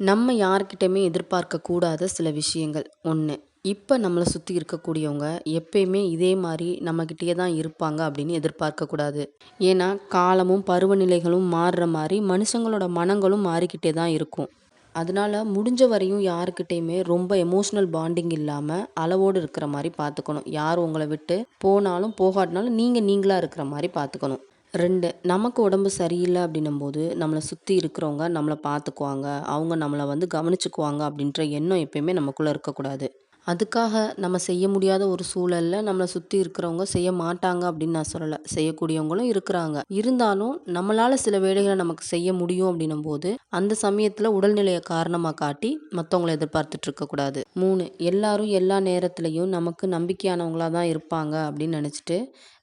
நம்ம யார்கிட்டயுமே எதிர்பார்க்கக்கூடாத சில விஷயங்கள். ஒன்று இப்போ நம்மளை சுற்றி இருக்கக்கூடியவங்க எப்பயுமே இதே மாதிரி நம்மக்கிட்டே தான் இருப்பாங்க அப்படின்னு எதிர்பார்க்கக்கூடாது ஏன்னா காலமும் பருவநிலைகளும் மாறுற மாதிரி மனுஷங்களோட மனங்களும் மாறிக்கிட்டே தான் இருக்கும். அதனால முடிஞ்ச வரையும் யாருக்கிட்டேயுமே ரொம்ப எமோஷ்னல் பாண்டிங் இல்லாமல் அளவோடு இருக்கிற மாதிரி பார்த்துக்கணும் யார் உங்களை விட்டு போனாலும் போகாட்டினாலும் நீங்கள் நீங்களாக இருக்கிற மாதிரி பார்த்துக்கணும் ரெண்டு நமக்கு உடம்பு சரியில்லை அப்படின்னும்போது நம்மளை சுற்றி இருக்கிறவங்க நம்மளை பார்த்துக்குவாங்க. அவங்க நம்மளை வந்து கவனிச்சுக்குவாங்க அப்படின்ற எண்ணம் எப்பயுமே நமக்குள்ளே இருக்கக்கூடாது. அதுக்காக நம்ம செய்ய முடியாத ஒரு சூழலில் நம்மளை சுற்றி இருக்கிறவங்க செய்ய மாட்டாங்க அப்படின்னு நான் சொல்லலை. செய்யக்கூடியவங்களும் இருக்கிறாங்க. இருந்தாலும் நம்மளால் சில வேலைகளை நமக்கு செய்ய முடியும் அப்படின்னும் போது அந்த சமயத்தில் உடல்நிலையை காரணமாக காட்டி மற்றவங்கள எதிர்பார்த்துட்டு இருக்கக்கூடாது. மூணு எல்லாரும் எல்லா நேரத்துலையும் நமக்கு நம்பிக்கையானவங்களாக தான் இருப்பாங்க அப்படின்னு நினச்சிட்டு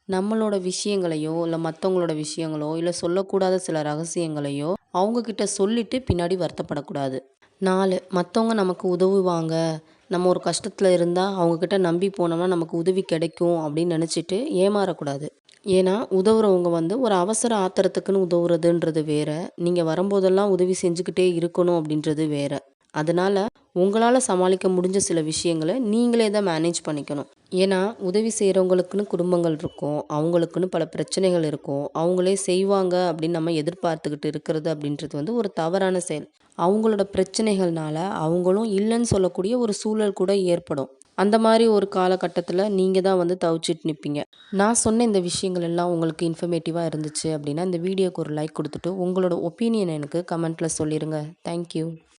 நம்மளோட விஷயங்களையோ இல்லை மற்றவங்களோட விஷயங்களோ இல்லை சொல்லக்கூடாத சில ரகசியங்களையோ அவங்கக்கிட்ட சொல்லிட்டு பின்னாடி வருத்தப்படக்கூடாது. நாலு மற்றவங்க நமக்கு உதவுவாங்க. நம்ம ஒரு கஷ்டத்தில் இருந்தால் அவங்கக்கிட்ட நம்பி போனோம்னா நமக்கு உதவி கிடைக்கும் அப்படின்னு நினச்சிட்டு ஏமாறக்கூடாது. ஏன்னா உதவுறவங்க வந்து ஒரு அவசர ஆத்திரத்துக்குன்னு உதவுறதுன்றது வேற. நீங்கள் வரும்போதெல்லாம் உதவி செஞ்சுக்கிட்டே இருக்கணும் அப்படின்றது வேற. அதனால் உங்களால் சமாளிக்க முடிஞ்ச சில விஷயங்களை நீங்களே தான் மேனேஜ் பண்ணிக்கணும். ஏன்னா உதவி செய்கிறவங்களுக்குன்னு குடும்பங்கள் இருக்கும் அவங்களுக்குன்னு பல பிரச்சனைகள் இருக்கும். அவங்களே செய்வாங்க அப்படின்னு நம்ம எதிர்பார்த்துக்கிட்டு இருக்கிறது அப்படின்றது வந்து ஒரு தவறான செயல். அவங்களோட பிரச்சனைகள்னால அவங்களும் இல்லைன்னு சொல்லக்கூடிய ஒரு சூழல் கூட ஏற்படும். அந்த மாதிரி ஒரு காலகட்டத்தில் நீங்கள் தான் வந்து தவிச்சிட்டு நிற்பீங்க நான் சொன்ன இந்த விஷயங்கள் எல்லாம் உங்களுக்கு இன்ஃபர்மேட்டிவாக இருந்துச்சு அப்படின்னா இந்த வீடியோக்கு ஒரு லைக் கொடுத்துட்டு உங்களோட ஒப்பீனியன் எனக்கு கமெண்ட்டில் சொல்லிடுங்க தேங்க்யூ